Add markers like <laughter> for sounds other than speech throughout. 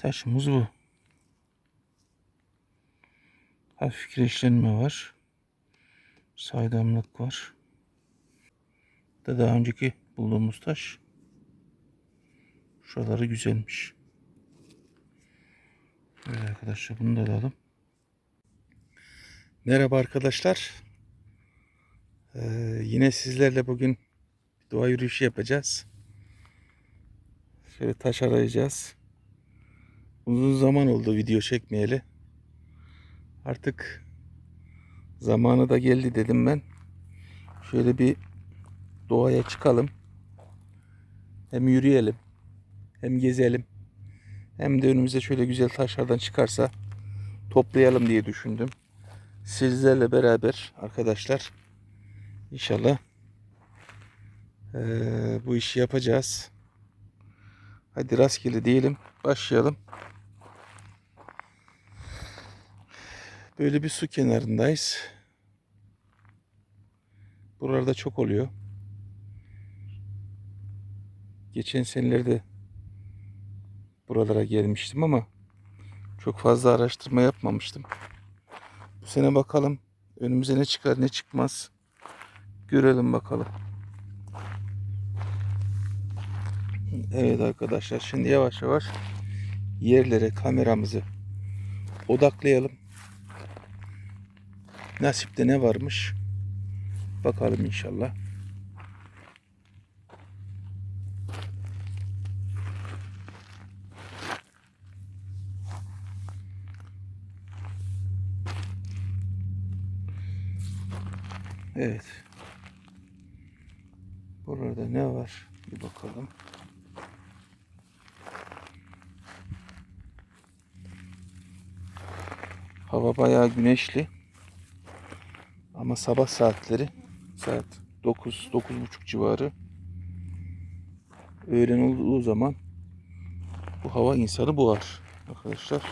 Taşımız bu. Hafif kireçlenme var. Saydamlık var. Da daha önceki bulduğumuz taş. Şuraları güzelmiş. Evet arkadaşlar bunu da alalım. Merhaba arkadaşlar. Ee, yine sizlerle bugün doğa yürüyüşü yapacağız. Şöyle taş arayacağız. Uzun zaman oldu video çekmeyeli. Artık zamanı da geldi dedim ben. Şöyle bir doğaya çıkalım. Hem yürüyelim. Hem gezelim. Hem de önümüze şöyle güzel taşlardan çıkarsa toplayalım diye düşündüm. Sizlerle beraber arkadaşlar inşallah eee, bu işi yapacağız. Hadi rastgele diyelim. Başlayalım. Böyle bir su kenarındayız. Buralarda çok oluyor. Geçen senelerde buralara gelmiştim ama çok fazla araştırma yapmamıştım. Bu sene bakalım önümüze ne çıkar ne çıkmaz. Görelim bakalım. Evet arkadaşlar şimdi yavaş yavaş yerlere kameramızı odaklayalım. Nasipte ne varmış? Bakalım inşallah. Evet. Burada ne var? Bir bakalım. Hava bayağı güneşli. Ama sabah saatleri saat 9 9.30 civarı öğlen olduğu zaman bu hava insanı boğar arkadaşlar.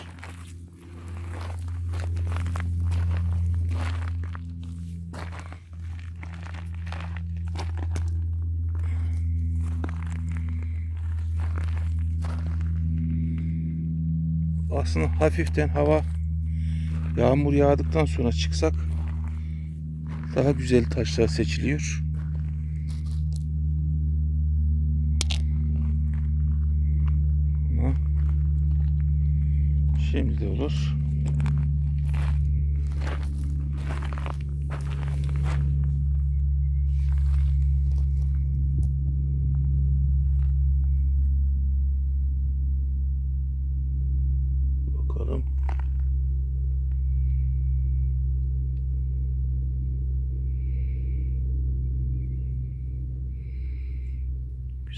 Aslında hafiften hava yağmur yağdıktan sonra çıksak daha güzel taşlar seçiliyor. Şimdi de olur. Bakalım.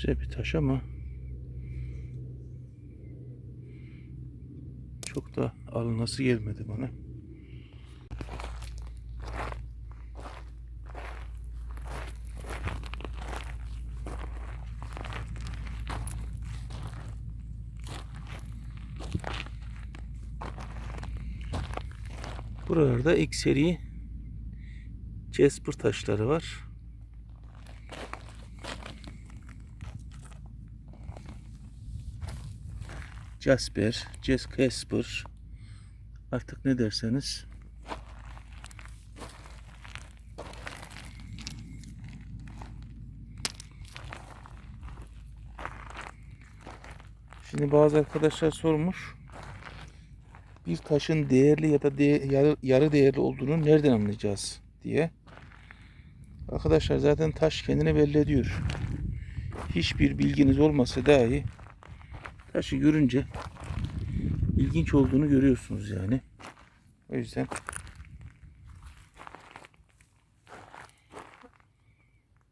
Güzel bir taş ama çok da alınası gelmedi bana. Buralarda ilk seri Jasper taşları var. Jasper, Jas Casper artık ne derseniz. Şimdi bazı arkadaşlar sormuş. Bir taşın değerli ya da de- yarı, yarı değerli olduğunu nereden anlayacağız diye. Arkadaşlar zaten taş kendini belli ediyor. Hiçbir bilginiz olmasa dahi taşı görünce ilginç olduğunu görüyorsunuz yani. O yüzden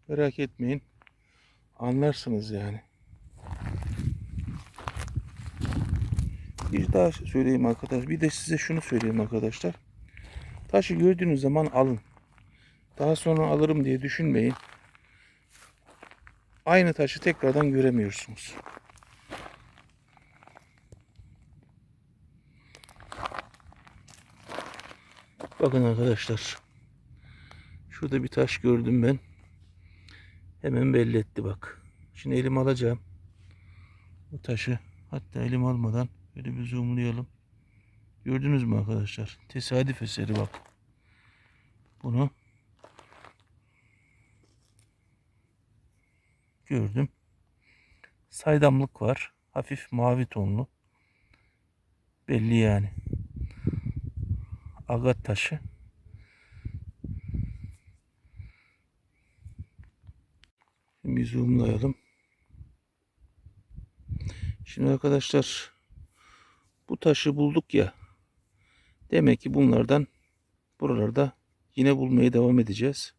merak etmeyin. Anlarsınız yani. Bir daha söyleyeyim arkadaşlar. Bir de size şunu söyleyeyim arkadaşlar. Taşı gördüğünüz zaman alın. Daha sonra alırım diye düşünmeyin. Aynı taşı tekrardan göremiyorsunuz. Bakın arkadaşlar. Şurada bir taş gördüm ben. Hemen belli etti bak. Şimdi elim alacağım. Bu taşı hatta elim almadan Şöyle bir zoomlayalım. Gördünüz mü arkadaşlar? Tesadüf eseri bak. Bunu gördüm. Saydamlık var. Hafif mavi tonlu. Belli yani. Agat taşı. Şimdi zoomlayalım. Şimdi arkadaşlar bu taşı bulduk ya. Demek ki bunlardan buralarda yine bulmaya devam edeceğiz.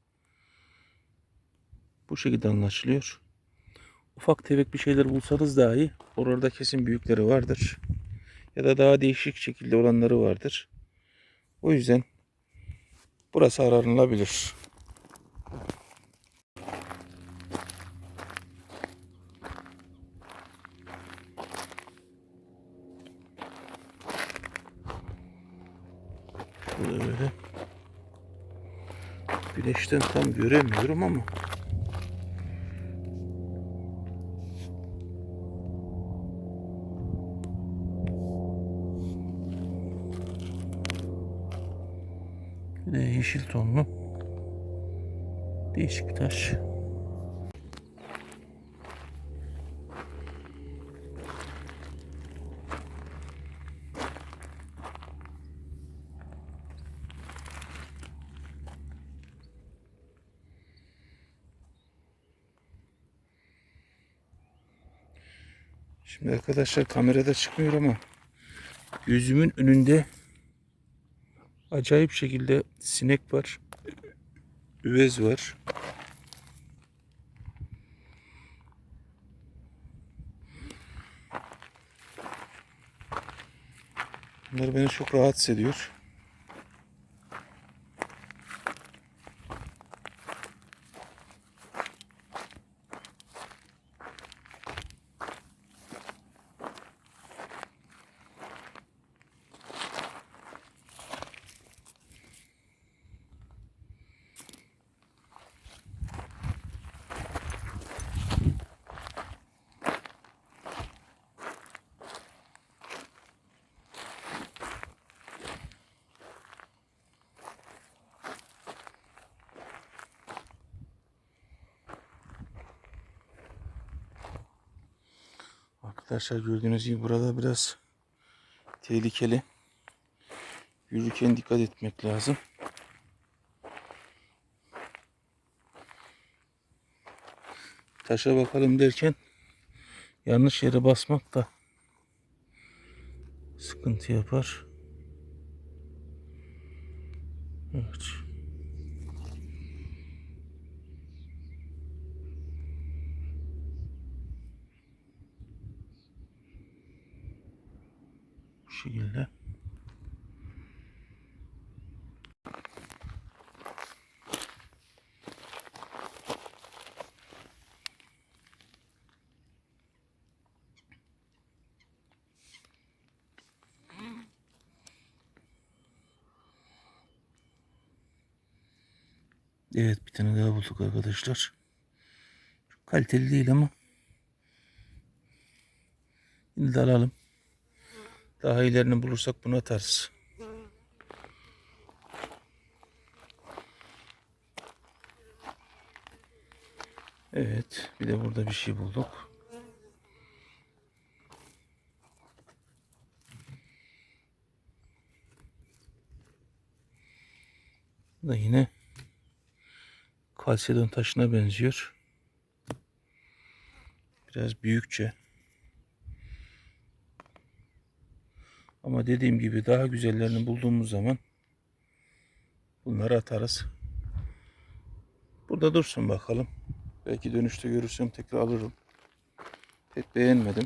Bu şekilde anlaşılıyor. Ufak tefek bir şeyler bulsanız dahi oralarda kesin büyükleri vardır. Ya da daha değişik şekilde olanları vardır. O yüzden burası aranılabilir. Şöyle böyle. Güneşten tam göremiyorum ama. Yeşil tonlu. Değişik bir taş. Şimdi arkadaşlar kamerada çıkmıyor ama gözümün önünde acayip şekilde sinek var. Üvez var. Bunlar beni çok rahatsız ediyor. Arkadaşlar gördüğünüz gibi burada biraz tehlikeli. Yürürken dikkat etmek lazım. Taşa bakalım derken yanlış yere basmak da sıkıntı yapar. Evet. Bu şekilde. Evet bir tane daha bulduk arkadaşlar. Çok kaliteli değil ama yine de alalım. Daha ilerini bulursak bunu atarız. Evet bir de burada bir şey bulduk. Bu da yine kalsedon taşına benziyor. Biraz büyükçe. Ama dediğim gibi daha güzellerini bulduğumuz zaman bunları atarız. Burada dursun bakalım. Belki dönüşte görürsem tekrar alırım. Pek beğenmedim.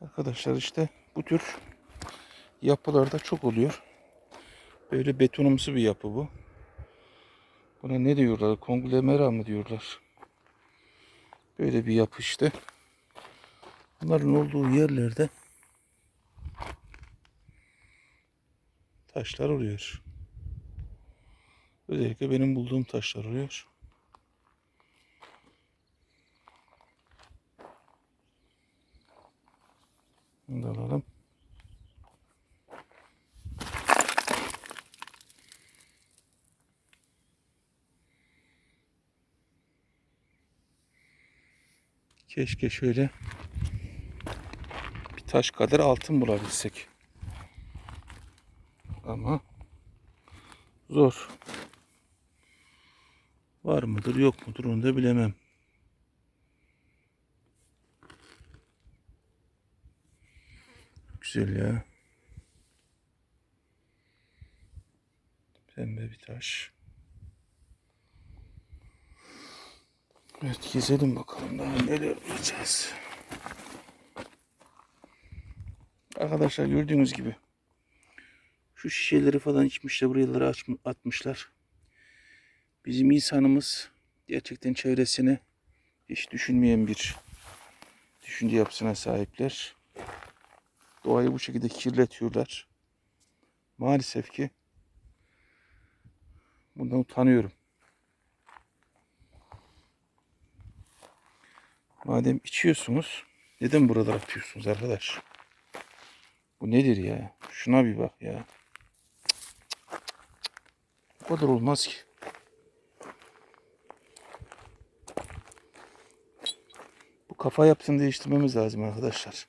Arkadaşlar işte bu tür yapılarda çok oluyor. Böyle betonumsu bir yapı bu. Buna ne diyorlar? Konglomerat mı diyorlar? Böyle bir yapı işte. Bunların olduğu yerlerde taşlar oluyor. Özellikle benim bulduğum taşlar oluyor. Bunu da alalım. Keşke şöyle bir taş kadar altın bulabilsek. Ama zor. Var mıdır yok mudur onu da bilemem. Güzel ya. Pembe bir taş. Evet gezelim bakalım daha neler bulacağız. Arkadaşlar gördüğünüz gibi şu şişeleri falan içmişler buraları atmışlar. Bizim insanımız gerçekten çevresini hiç düşünmeyen bir düşünce yapısına sahipler. Doğayı bu şekilde kirletiyorlar. Maalesef ki bundan utanıyorum. Madem içiyorsunuz neden buralara atıyorsunuz arkadaş? Bu nedir ya? Şuna bir bak ya. Bu kadar olmaz ki. Bu kafa yapısını değiştirmemiz lazım arkadaşlar.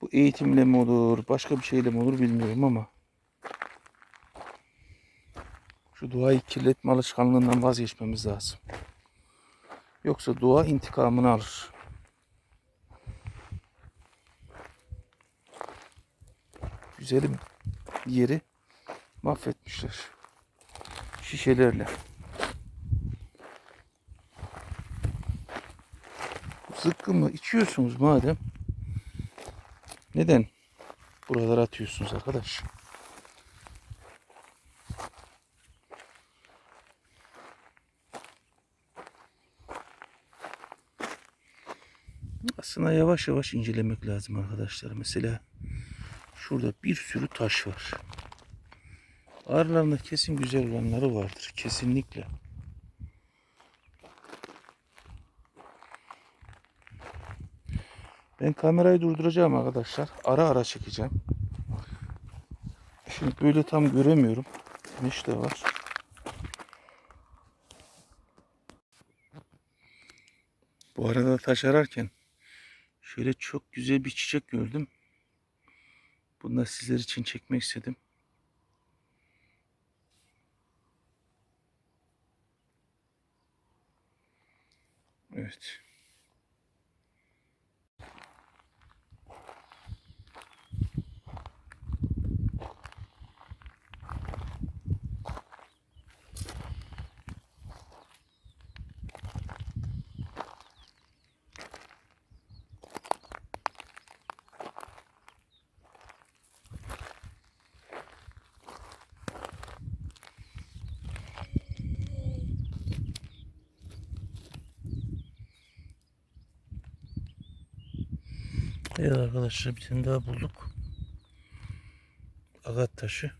Bu eğitimle mi olur, başka bir şeyle mi olur bilmiyorum ama şu doğayı kirletme alışkanlığından vazgeçmemiz lazım. Yoksa doğa intikamını alır. Güzelim yeri mahvetmişler. Şişelerle. Zıkkımı içiyorsunuz madem. Neden buralara atıyorsunuz arkadaş? Aslında yavaş yavaş incelemek lazım arkadaşlar. Mesela şurada bir sürü taş var. Aralarında kesin güzel olanları vardır. Kesinlikle. Ben kamerayı durduracağım arkadaşlar. Ara ara çekeceğim. Şimdi böyle tam göremiyorum. Güneş de var. Bu arada taş ararken şöyle çok güzel bir çiçek gördüm. Bunu da sizler için çekmek istedim. Evet. Evet arkadaşlar bir tane daha bulduk. Agat taşı.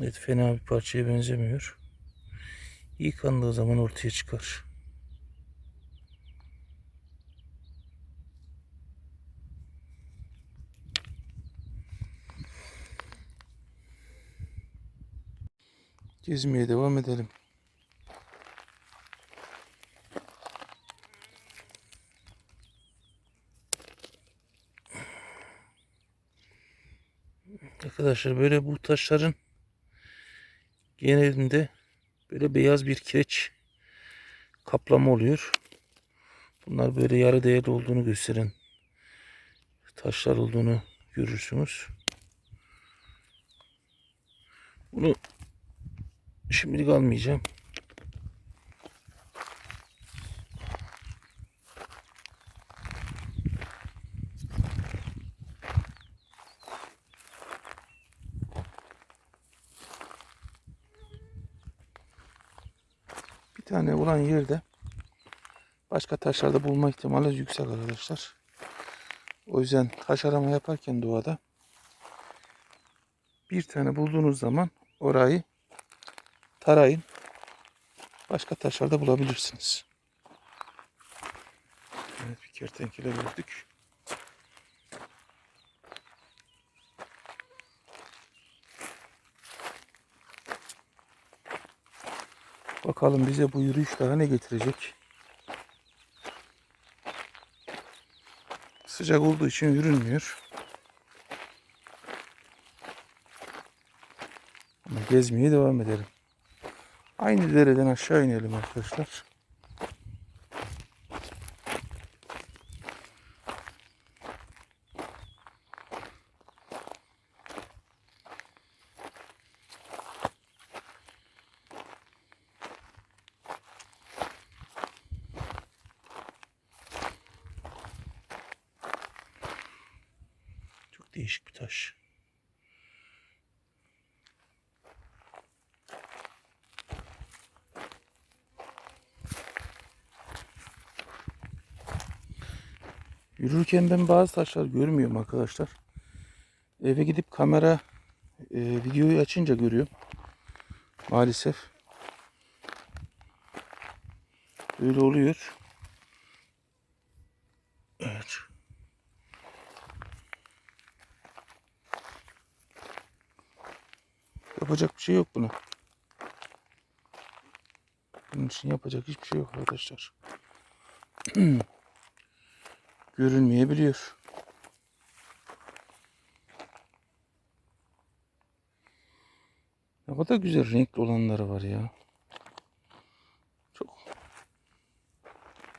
Evet fena bir parçaya benzemiyor. Yıkandığı zaman ortaya çıkar. Gezmeye devam edelim. Arkadaşlar böyle bu taşların genelinde böyle beyaz bir kireç kaplama oluyor. Bunlar böyle yarı değerli olduğunu gösteren taşlar olduğunu görürsünüz. Bunu Şimdilik almayacağım. Bir tane olan yerde başka taşlarda bulma ihtimali yüksek arkadaşlar. O yüzden taş arama yaparken doğada bir tane bulduğunuz zaman orayı tarayın. Başka taşlarda bulabilirsiniz. Evet bir kertenkele gördük. Bakalım bize bu yürüyüş daha ne getirecek. Sıcak olduğu için yürünmüyor. Ama gezmeye devam edelim. Aynı dereden aşağı inelim arkadaşlar. Çok değişik bir taş. Yürürken ben bazı taşlar görmüyorum arkadaşlar. Eve gidip kamera e, videoyu açınca görüyorum. Maalesef. Böyle oluyor. Evet. Yapacak bir şey yok buna. Bunun için yapacak hiçbir şey yok arkadaşlar. <clears throat> Görünmeyebiliyor. Ne kadar güzel renkli olanları var ya. Çok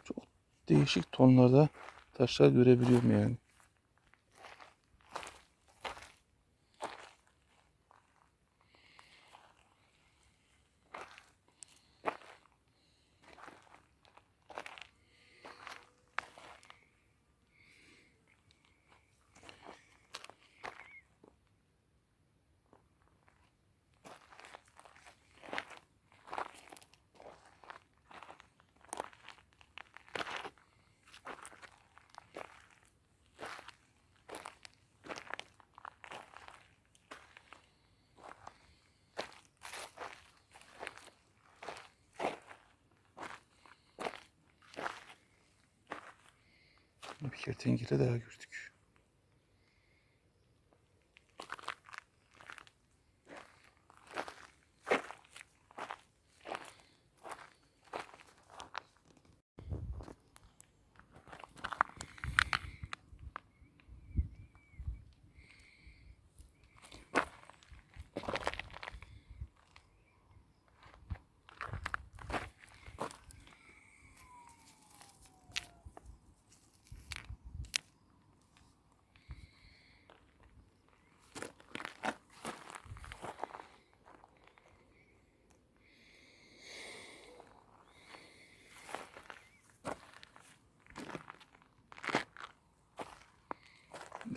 çok değişik tonlarda taşlar görebiliyorum yani. Bir kertenkele daha gördük.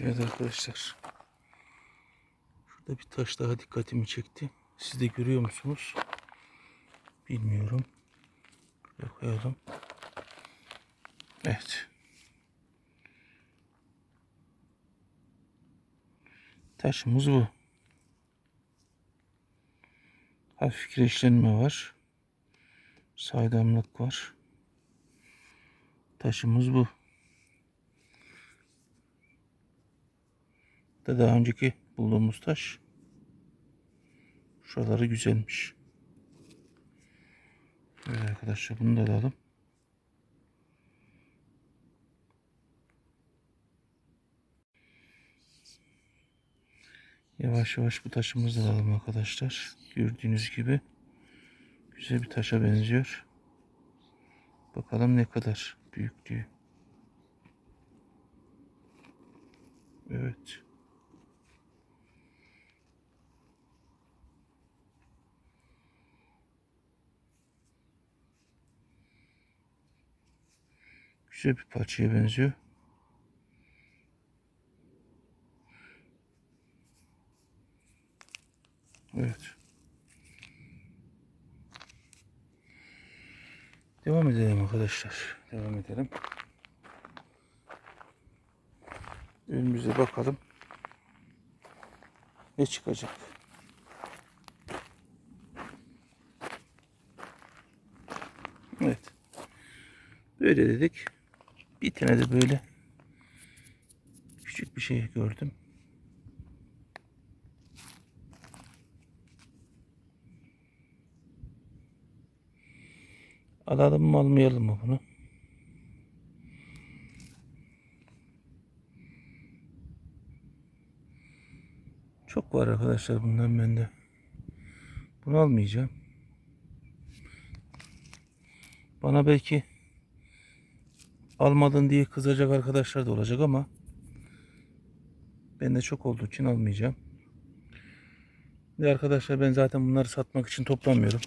Evet arkadaşlar. Şurada bir taş daha dikkatimi çekti. Siz de görüyor musunuz? Bilmiyorum. Buraya koyalım. Evet. Taşımız bu. Hafif kireçlenme var. Saydamlık var. Taşımız bu. Da daha önceki bulduğumuz taş. Şuraları güzelmiş. Evet arkadaşlar bunu da alalım. Yavaş yavaş bu taşımızı da alalım arkadaşlar. Gördüğünüz gibi güzel bir taşa benziyor. Bakalım ne kadar büyüklüğü. Evet. Güzel bir parçaya benziyor. Evet. Devam edelim arkadaşlar. Devam edelim. Önümüze bakalım. Ne çıkacak? Evet. Böyle dedik. Bir tane de böyle küçük bir şey gördüm. Alalım mı almayalım mı bunu? Çok var arkadaşlar bundan bende. Bunu almayacağım. Bana belki almadın diye kızacak arkadaşlar da olacak ama bende çok olduğu için almayacağım. Ve arkadaşlar ben zaten bunları satmak için toplamıyorum.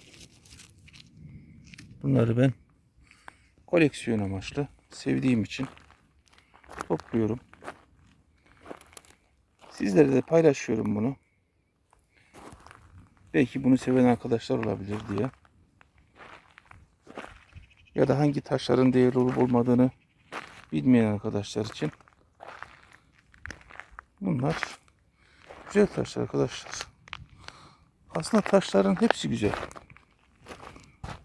Bunları ben koleksiyon amaçlı sevdiğim için topluyorum. Sizlere de paylaşıyorum bunu. Belki bunu seven arkadaşlar olabilir diye. Ya da hangi taşların değerli olup olmadığını bilmeyen arkadaşlar için. Bunlar güzel taşlar arkadaşlar. Aslında taşların hepsi güzel.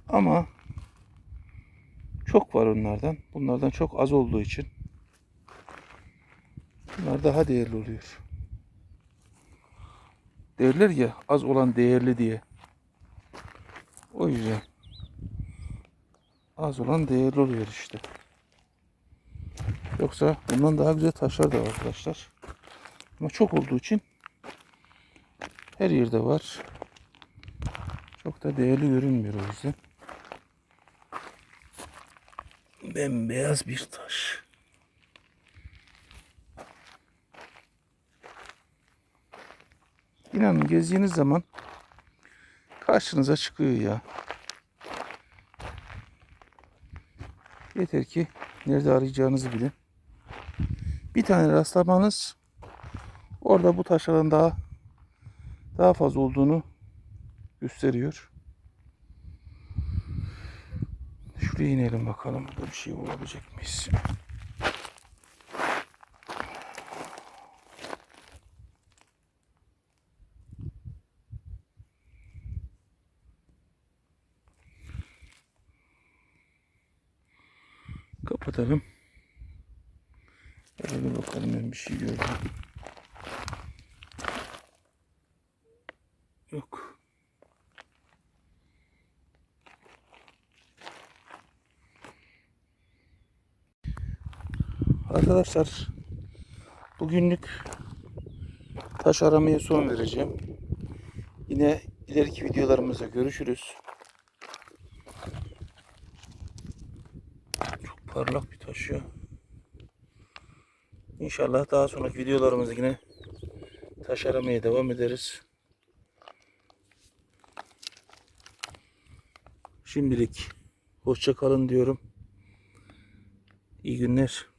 Ama çok var onlardan. Bunlardan çok az olduğu için bunlar daha değerli oluyor. Derler ya az olan değerli diye. O yüzden az olan değerli oluyor işte. Yoksa bundan daha güzel taşlar da var arkadaşlar. Ama çok olduğu için her yerde var. Çok da değerli görünmüyor o yüzden. Bembeyaz bir taş. İnanın gezdiğiniz zaman karşınıza çıkıyor ya. Yeter ki nerede arayacağınızı bilin. Bir tane rastlamanız orada bu taşların daha daha fazla olduğunu gösteriyor. Şuraya inelim bakalım. Burada bir şey bulabilecek miyiz? Kapatalım. Ben bir şey gördüm. Yok. Arkadaşlar bugünlük taş aramaya son vereceğim. Yine ileriki videolarımızda görüşürüz. Çok parlak bir taş ya. İnşallah daha sonraki videolarımızda yine taş aramaya devam ederiz. Şimdilik hoşça kalın diyorum. İyi günler.